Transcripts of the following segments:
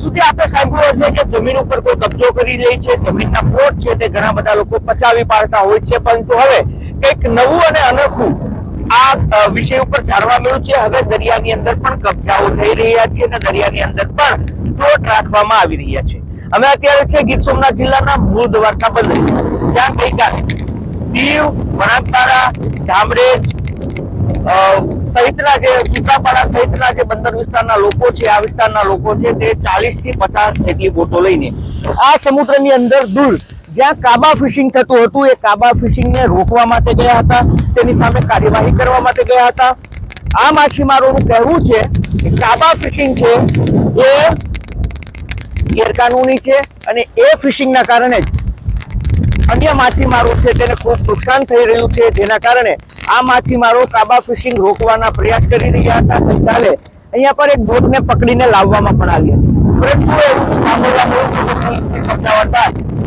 અત્યાર સુધી આપણે સાંભળ્યું હશે કે જમીન ઉપર કોઈ કબજો કરી લે છે, જમીનના પ્લોટ છે તે ઘણા બધા લોકો પચાવી પાડતા હોય છે, પરંતુ હવે કંઈક નવું અને અનોખું આ વિષય ઉપર જાણવા મળ્યું છે. હવે દરિયાની અંદર પણ કબજાઓ થઈ રહ્યા છે અને દરિયાની અંદર પણ પ્લોટ રાખવામાં આવી રહ્યા છે. અમે અત્યારે છે ગીર સોમનાથ જિલ્લાના મૂળ દ્વારકા બંદર જ્યાં ગઈકાલે દીવ વણાકબારા ધામરેજ સહિતના જે સુત્રાપાડા સહિતના જે બંદર વિસ્તારના લોકો છે, આ વિસ્તારના લોકો છે, તે ચાલીસથી પચાસ જેટલી બોટો લઈને આ સમુદ્રની અંદર દૂર જ્યાં કાબા ફિશિંગ થતું હતું, એ કાબા ફિશિંગને રોકવા માટે ગયા હતા, તેની સામે કાર્યવાહી કરવા માટે ગયા હતા. આ માછીમારોનું કહેવું છે કે કાબા ફિશિંગ છે, એ ગેરકાનૂની છે અને એ ફિશિંગના કારણે જ અન્ય માછીમારો છે તેને ખૂબ નુકસાન થઈ રહ્યું છે. જેના કારણે આ માછીમારો કાબા ફિશિંગ રોકવાના પ્રયાસ કરી રહ્યા હતા. ગઈકાલે અહીંયા પર એક બોટને પકડીને લાવવામાં પણ આવી હતી. પરંતુ એવું સાંભળવા મળ્યું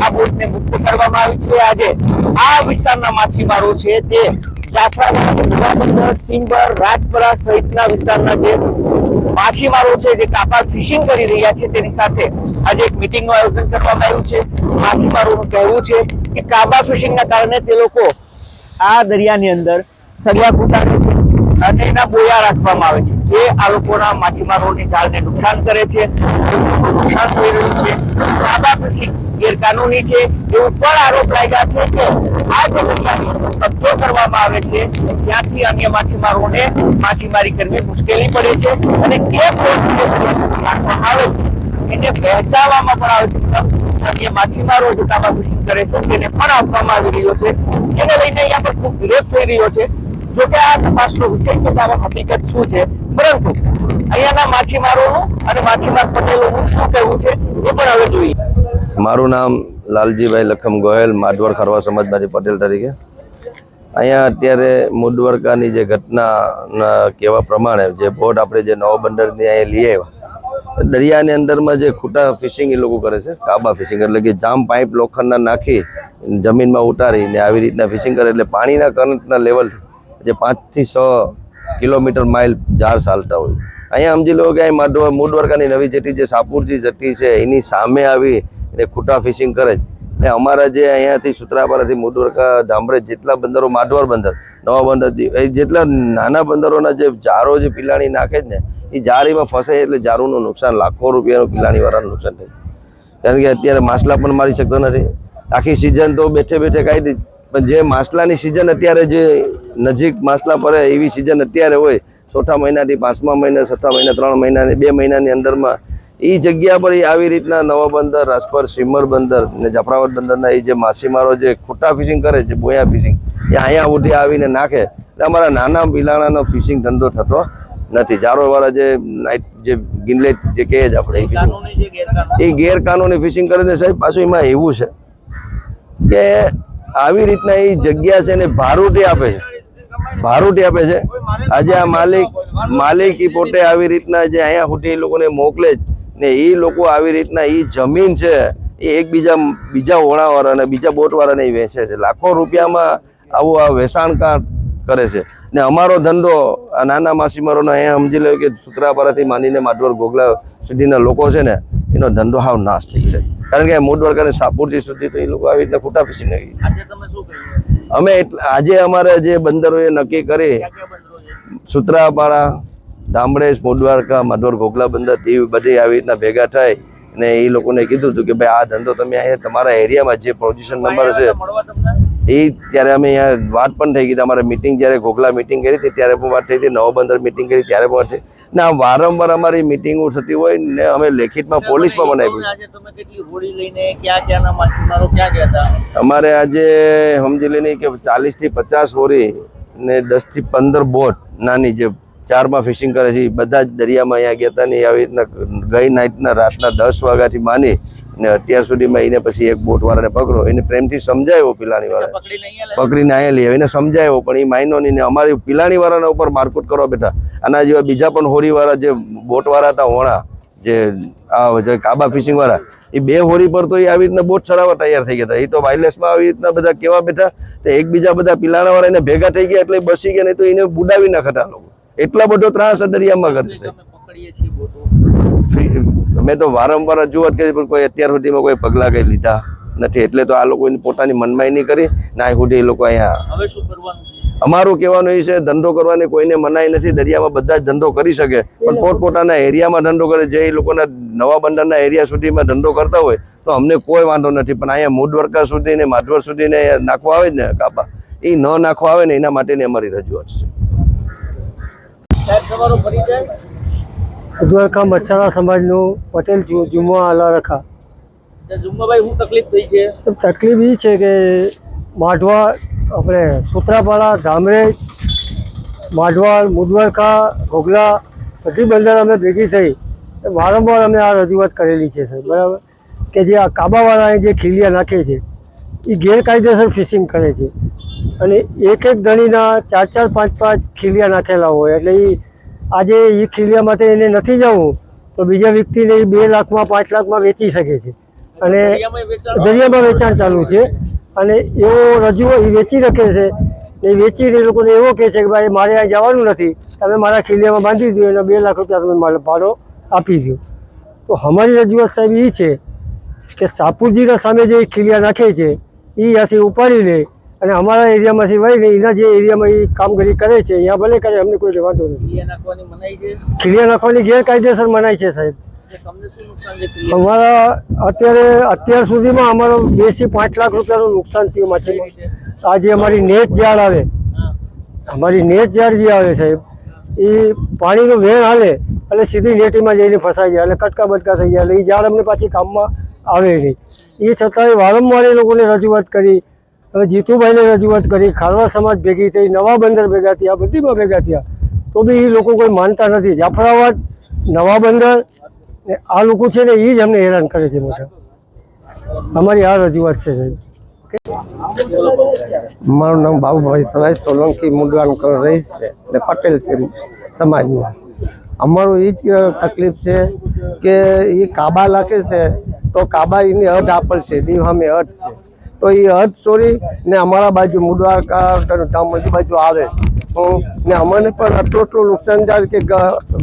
આ બોટને મુક્ત કરવામાં આવી છે. આજે આ વિસ્તારના માછીમારો છે તે સિંગબર, રાજપરા સહિતના વિસ્તારના જે માછીમારો છે, જે કાપા ફિશિંગ કરી રહ્યા છે, તેની સાથે આજે એક મિટિંગનું આયોજન કરવામાં આવ્યું છે. માછીમારોનું કહેવું છે કે કાબા ફિશિંગના કારણે તે લોકો આ દરિયાની અંદર સળિયા કૂટાડે છે અને એના બોયા રાખવામાં આવે છે. જે આ લોકોના માછીમારોની જાળને નુકસાન કરે છે. નુકસાન થઈ રહ્યું છે. કાબા ફિશિંગ ગેરકાનૂની છે. એવું પણ આરોપ લાગ્યા છે કે આ જે દરિયાની કબજો કરવામાં આવે છે. ત્યાંથી અન્ય માછીમારોને માછીમારી કરવી મુશ્કેલી પડે છે અને એ બોટ રાખવામાં આવે છે? એને વહેંચાવવામાં પણ આવે છે. પરંતુ માછીમારો જે કાબા કરે છે તેને પણ આપવામાં આવી રહ્યો છે. એને લઈને અહીંયા પર ખૂબ વિરોધ થઈ રહ્યો છે. જો કે આ તપાસનો વિષય છે હકીકત શું છે. પરંતુ અહીંયાના માછીમારોનું અને માછીમાર પટેલોનું શું કહેવું છે એ પણ હવે જોઈએ. મારું નામ લાલજીભાઈ લખમ ગોયલ માડવર ખરવા સમાજમાંથી પટેલ તરીકે. અહીંયા અત્યારે મુડવરકાની જે ઘટનાના કહેવા પ્રમાણે જે બોટ આપણે જે નવો બંદરની અહીંયા લઈ આવ્યા દરિયાની અંદરમાં જે ખૂટા ફિશિંગ એ લોકો કરે છે, કાબા ફિશિંગ, એટલે કે જામ પાઇપ લોખંડના નાખી જમીનમાં ઉતારીને આવી રીતના ફિશિંગ કરે, એટલે પાણીના કરંટના લેવલ જે પાંચથી છ કિલોમીટર માઇલ જાર ચાલતા હોય. અહીંયા સમજી લો કે અહીં માડવર મૂડવરકાની નવી જેટી જે સાપુરજી જેટી છે, એની સામે આવી અને ખૂટા ફિશિંગ કરે ને અમારા જે અહીંયાથી સુત્રાપાડાથી મૂડવરકા ધામરેજ જેટલા બંદરો માડવર બંદર, નવા બંદર જેટલા નાના બંદરોના જે જારો જે પિલાણી નાખે જ ને એ જાળીમાં ફસે એટલે જારુનું નુકસાન, લાખો રૂપિયાનું પિલાણીવાળાનું નુકસાન થાય. કારણ કે અત્યારે માછલા પણ મારી શકતો નથી. આખી સિઝન તો બેઠે બેઠે કાઢી દીધી પણ જે માછલાની સિઝન અત્યારે જે નજીક માછલા પડે એવી સિઝન અત્યારે હોય, ચોથા મહિનાથી પાંચમા મહિના, છઠ્ઠા મહિના, ત્રણ મહિનાની, બે મહિનાની અંદરમાં એ જગ્યા પર આવી રીતના નવા બંદર રાજપર સિમર બંદર ને જફરાવત બંદરના એ જે માછીમારો જે ખોટા ફિશિંગ કરે છે બોયા ફિશિંગ એ અહીંયા ઉઠી આવીને નાખે. એટલે અમારા નાના પિલાણાનો ફિશિંગ ધંધો થતો નથી. જારોવાળા જે નાઇટ જે ગિનલેટ જે કહે જ આપણે એ ગેરકાનૂની. ફિશિંગ કરે છે સાહેબ. પાછું એમાં એવું છે કે આવી રીતના એ જગ્યા છે ને ભારૂટી આપે છે. ભારૂટી આપે છે. આજે આ માલિક માલિક એ પોતે આવી રીતના જે અહીંયા સુધી એ લોકોને મોકલે જ ને એ લોકો આવી રીતના એ જમીન છે એ એકબીજા બીજા ઓણાવાળા અને બીજા બોટવાળાને એ વેચે છે. લાખો રૂપિયામાં આવું આ વેચાણકાર કરે છે. ને અમારો ધંધો આ નાના માછીમારોનો અહીંયા સમજી લો કે સુત્રાપારાથી માંડીને માધવર ગોગલા સુધીના લોકો છે ને એનો ધંધો હાવ નાશ થઈ જાય કારણ કે અને સાપુરજી સુધી તો એ લોકો આવી રીતના ખોટા શું કહ્યું અમે આજે અમારે જે બંદરોએ નક્કી કરી સુત્રાપાડા ધામડેશ મોડવારકા માધવર ગોગલા બંદર એ બધી આવી રીતના ભેગા થાય. ને એ લોકોને કીધું હતું કે ભાઈ આ ધંધો તમે અહીંયા તમારા એરિયામાં જે પોઝિશન નંબર છે એ ત્યારે અમે અહીંયા વાત પણ થઈ ગઈ અમારે મિટિંગ જ્યારે ઘોઘલા મિટિંગ કરી હતી ત્યારે પણ વાત થઈ હતી. નવો બંદર મિટિંગ કરી ત્યારે પણ વાત થઈ. ને આ વારંવાર અમારી મિટિંગો થતી હોય ને અમે લેખિતમાં પોલીસમાં ગયા અમારે આજે સમજી લઈને કે ચાલીસથી પચાસ હોરી ને દસથી પંદર બોટ નાની જે ચારમાં ફિશિંગ કરે છે. બધા જ દરિયામાં અહીંયા ગયા હતા ને આવી રીતના ગઈ નાઇટના રાતના દસ વાગ્યાથી માની ને અત્યાર સુધીમાં એને પછી એક બોટવાળાને પકડો. એને પ્રેમથી સમજાયો પિલાણી વાળા પકડીને અહીંયા લઈ એને સમજાયો પણ એ માયનો નહીં ને અમારી પિલાણી વાળાના ઉપર મારકુટ કરવા બેઠા આના જેવા બીજા પણ હોરીવાળા જે બોટવાળા હતા હોણા જે આ જે કાબા ફિશિંગ વાળા એ બે હોરી પર તો એ આવી રીતના બોટ ચડાવવા તૈયાર થઈ ગયા હતા. એ તો વાયરલેસમાં આવી રીતના બધા કેવા બેઠા તો એકબીજા બધા પિલાણાવાળા એને ભેગા થઈ ગયા એટલે બસી ગયા નહીં તો એને બુડાવી નાખતા લોકો. એટલા બધો ત્રાસ દરિયામાં કરશે અમે પકડીએ છીએ બોટો. અમે તો વારંવાર રજૂઆત કરી પણ કોઈ અત્યાર સુધીમાં કોઈ પગલાં કંઈ લીધા નથી. એટલે તો આ લોકો પોતાની મનમાઈ નહીં કરી ના સુધી એ લોકો અહીંયા હવે શું કરવાનું? અમારું કહેવાનું એ છે ધંધો કરવાની કોઈને મનાઈ નથી. દરિયામાં બધા જ ધંધો કરી શકે. પણ પોતપોતાના એરિયામાં ધંધો કરે. જે એ લોકોના નવા બંદરના એરિયા સુધીમાં ધંધો કરતા હોય તો અમને કોઈ વાંધો નથી. પણ અહીંયા મૂડ દ્વારકા સુધી ને માધવર સુધી ને નાખવા આવે જ ને કાપા. એ ન નાખવા આવે ને એના માટેની અમારી રજૂઆત છે. દ્વારકા મચ્છારા સમાજનું પટેલ જુમ્મા આલા રખા જુમ્માભાઈ શું તકલીફ થઈ છે? તકલીફ એ છે કે માઢવા આપણે સુત્રાપાડા ધામરેજ માઢવાડ મુદ્વારકા ઘોઘલા બધી બંદર અમે ભેગી થઈ વારંવાર અમે આ રજૂઆત કરેલી છે સર બરાબર? કે જે આ કાબાવાળાએ જે ખીલિયા નાખે છે એ ગેરકાયદેસર ફિશિંગ કરે છે. અને એક એક ધણીના ચાર ચાર પાંચ પાંચ ખીલિયા નાખેલા હોય. એટલે એ આજે એ ખીલિયા માટે એને નથી જવું તો બીજા વ્યક્તિને એ બે લાખમાં પાંચ લાખમાં વેચી શકે છે. અને દરિયામાં વેચાણ ચાલુ છે. અને એવો રજૂ એ વેચી રાખે છે. એ વેચીને એ લોકોને એવો કહે છે કે ભાઈ મારે આ જવાનું નથી. તમે મારા ખીલિયામાં બાંધી દો એને બે લાખ રૂપિયા તમે મારે ભાડો આપી દો તો અમારી રજૂઆત સાહેબ એ છે કે સાપુરજીના સામે જે ખીલિયા નાખે છે એ ત્યાંથી ઉપાડી લે અને અમારા એરિયામાંથી વહીને એના જે એરિયામાં એ કામગીરી કરે છે અહીંયા ભલે કરે અમને કોઈ વાંધો નથી. ખીલિયા નાખવાની ગેરકાયદેસર મનાય છે સાહેબ. અમારા અત્યારે અત્યાર સુધીમાં અમારો બેથી પાંચ લાખ રૂપિયાનું નુકસાન થયું માછીમાં આ જે અમારી નેટ જાળ આવે. અમારી નેટ જાળ જે આવે સાહેબ એ પાણીનું વેણ હાલે એટલે સીધી નેટીમાં જઈને ફસાઈ જાય એટલે કટકા બટકા થઈ જાય એટલે એ જાળ અમને પાછી કામમાં આવે નહીં. એ છતાંય વારંવાર એ લોકોને રજૂઆત કરી હવે જીતુભાઈને રજૂઆત કરી, ખારવા સમાજ ભેગી થઈ, નવા બંદર ભેગા થયા, બધીમાં ભેગા થયા. તો બી એ લોકો કોઈ માનતા નથી. જાફરાબાદ, નવા બંદર, ને આ લોકો છે ને એ જ અમને હેરાન કરે છે મોટા. અમારી આ રજૂઆત છે, સાહેબ. મારું નામ બાબુભાઈ સવાઈ, સોલંકી મુંડવાનું રહીશ છે ને પટેલ છે સમાજનું અમારું એ જ તકલીફ છે કે એ કાબા લખે છે, તો કાબા એની હદ આપલ છે, દીવ સામે છે. તો એ હદ ચોરી ને અમારા બાજુ મુડવારકા ટામડી બાજુ આવે. ને અમને પણ આટલું આટલું નુકસાન જાય કે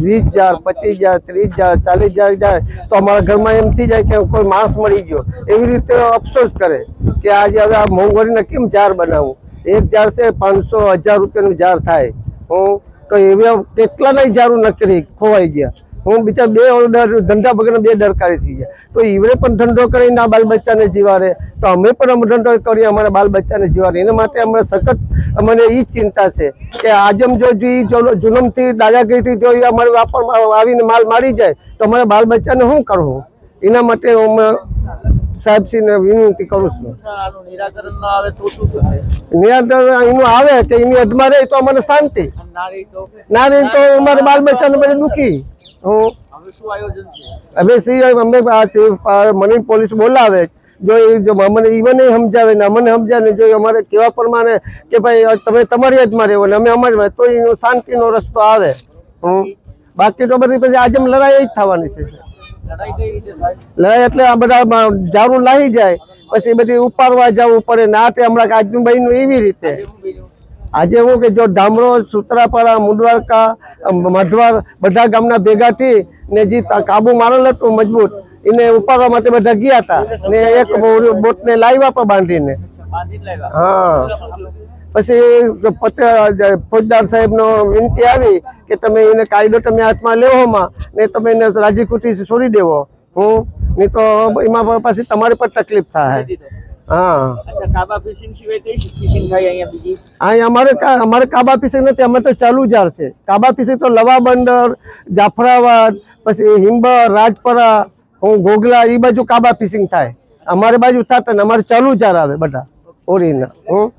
વીસ હજાર, પચીસ હજાર, ત્રીસ હજાર, ચાલીસ હજાર જાય, તો અમારા ઘરમાં એમ થઈ જાય કે કોઈ માણસ મળી ગયો. એવી રીતે અફસોસ કરે કે આજે હવે આ મોંઘવારીને કેમ જાર બનાવવું એક જાર છે, પાંચસો હજાર રૂપિયાનું જાર થાય. હું તો એવા કેટલાના જારું નકરી ખોવાઈ ગયા. હું બિચાર બે ઓર્ડર ધંધા વગર બે દરકારી થઈ ગયા. તો ઈવરે પણ ધંધો કરીને આ બાલ બચ્ચાને જીવારે તો અમે પણ અમે ધંધો કરીએ, અમારા બાલ બચ્ચાને જીવારે એના માટે અમને સખત, અમને એ ચિંતા છે કે આજમ જો જુલમથી દાદાગીરીથી જો અમારે વાપરમાં આવીને માલ મારી જાય, તો અમારા બાલ બચ્ચાને શું કરવું? એના માટે હું સાહેબશ્રીને વિનંતી કરું છું. નિરાકરણ એનું આવે કે એની અધમાં રહે તો અમને શાંતિ. ના રહી તો? અમારે બાલ બચ્ચાને બધે દુખી. હું. હવે શું આયોજન છે? હવે સી અમે મની મને પોલીસ બોલાવે જો એ જો અમને ઈવન સમજાવે ને અમને સમજાવે ને જો અમારે કેવા પ્રમાણે કે ભાઈ તમે તમારી જ રહેવો ને અમે અમારી તો એનો શાંતિનો રસ્તો આવે. હમ. બાકી તો બધી પછી આજે લડાઈ જ થવાની છે લડાઈ એટલે આ બધા ઝાડું જારું લાગી જાય. પછી બધી ઉપાડવા જવું પડે. ને આ તે હમણાં આજનું નું એવી રીતે. આજે હું કે જો ધામડો સુત્રાપાડા મુંડવારકા મઢવાર બધા ગામના ભેગા થઈ ને જે કાબુ મારેલ હતું મજબૂત એને ઉપાડવા માટે બધા ગયા હતા ને એક બોટને લાવ્યા પણ બાંધીને. હા? પછી ફોજદાર સાહેબનો વિનંતી આવી કે તમે એને કાયદો તમે હાથમાં લેવોમાં ને તમે એને રાજી છોડી દેવો. હું? નહીં તો એમાં પછી તમારી પર તકલીફ થાય. હા. ફિશિંગ ફિશિંગ અમારે અમારે કાબા પીસી નથી અમે તો ચાલુ જાર છે. કાબા પીસી તો લવા બંદર જાફરાબાદ પછી હિંબર રાજપરા હું ઘોઘલા એ બાજુ કાબા ફિશિંગ થાય. અમારે બાજુ થતા ને અમારે ચાલુ જાર આવે બધા. ઓરીના હું?